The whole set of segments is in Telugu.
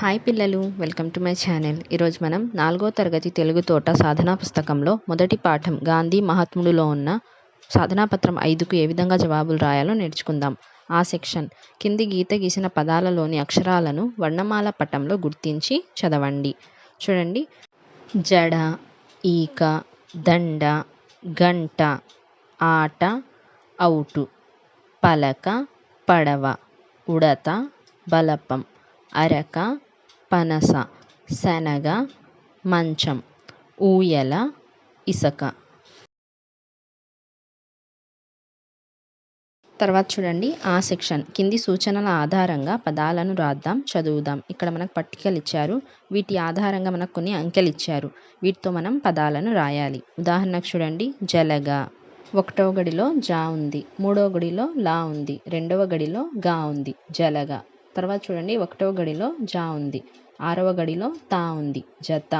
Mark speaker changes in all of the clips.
Speaker 1: హాయ్ పిల్లలు వెల్కమ్ టు మై ఛానల్. ఈరోజు మనం నాలుగో తరగతి తెలుగు తోట సాధనా పుస్తకంలో మొదటి పాఠం గాంధీ మహాత్ముడులో ఉన్న సాధనాపత్రం ఐదుకు ఏ విధంగా జవాబులు రాయాలో నేర్చుకుందాం. ఆ సెక్షన్ కింది గీత గీసిన పదాలలోని అక్షరాలను వర్ణమాల పటంలో గుర్తించి చదవండి. చూడండి. జడ ఈక దండ గంట ఆట అవుటు పలక పడవ ఉడత బలపం అరక పనస శనగ మంచం ఊయల ఇసక. తర్వాత చూడండి ఆ సెక్షన్. కింది సూచనల ఆధారంగా పదాలను రాద్దాం చదువుదాం. ఇక్కడ మనకు పట్టికలు ఇచ్చారు. వీటి ఆధారంగా మనకు కొన్ని అంకెలు ఇచ్చారు. వీటితో మనం పదాలను రాయాలి. ఉదాహరణకు చూడండి జలగ ఒకటవ గడిలో జా ఉంది మూడవ గడిలో లా ఉంది రెండవ గడిలో గా ఉంది జలగా. తర్వాత చూడండి ఒకటవ గడిలో జా ఉంది ఆరవ గడిలో తా ఉంది జత.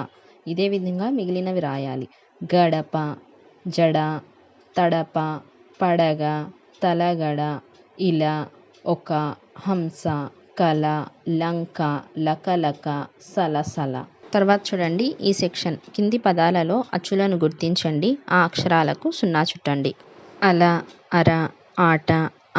Speaker 1: ఇదే విధంగా మిగిలినవి రాయాలి. గడప జడ తడప పడగ తలగడ ఇలా ఒక హంస కల లంక లకలక సలసల. తర్వాత చూడండి ఈ సెక్షన్ కింది పదాలలో అచ్చులను గుర్తించండి ఆ అక్షరాలకు సున్నా చుట్టండి. అల అర ఆట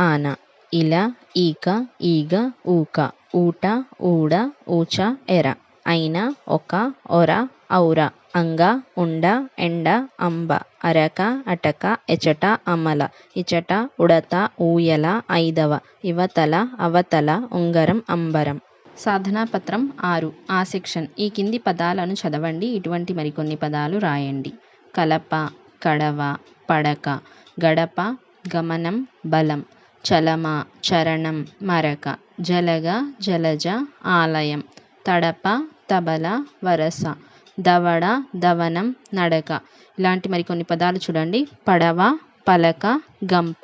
Speaker 1: ఆన ఇలా ఈక ఈగ ఊక ఊట ఊడ ఊచ ఎర అయిన ఒక ఒర ఔర అంగ ఉండ ఎండ అంబ అరక అటక ఎచట అమల ఇచట ఉడత ఊయల ఐదవ ఇవతల అవతల ఉంగరం అంబరం. సాధనా పత్రం ఆరు. ఆ సెక్షన్ ఈ కింది పదాలను చదవండి. ఇటువంటి మరికొన్ని పదాలు రాయండి. కలప కడవ పడక గడప గమనం బలం చలమ చరణం మరక జలగ జలజ ఆలయం తడప తబల వరస దవడ దవనం నడక. ఇలాంటి మరికొన్ని పదాలు చూడండి. పడవ పలక గంప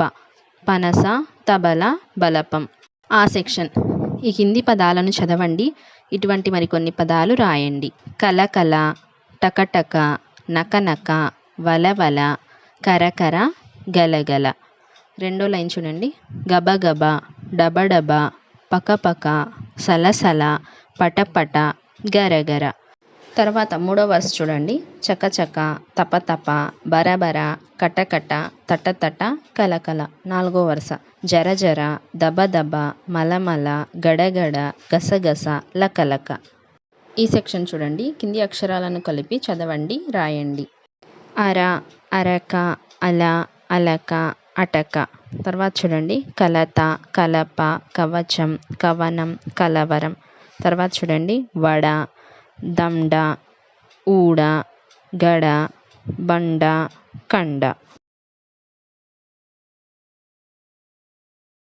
Speaker 1: పనస తబల బలపం. ఆ సెక్షన్ ఈ కింది పదాలను చదవండి. ఇటువంటి మరికొన్ని పదాలు రాయండి. కలకల టకటక నకనక వలవల కరకర గలగల రెండో లైన్ చూడండి. గబగబ డబడబ పకపక సలసల పటపట గరగర తర్వాత మూడో వర్స్ చూడండి. చకచక తపతప బరబర కటకట తటతట కలకల నాలుగో వరుస. జర జర దబ దబ మలమల గడగడ గసగస లకలక ఈ సెక్షన్ చూడండి. కింది అక్షరాలను కలిపి చదవండి రాయండి. అర అరక అల అలక అటక. తర్వాత చూడండి. కలత కలప కవచం కవనం కలవరం. తర్వాత చూడండి. వడ దండ ఊడ గడ బండ కండ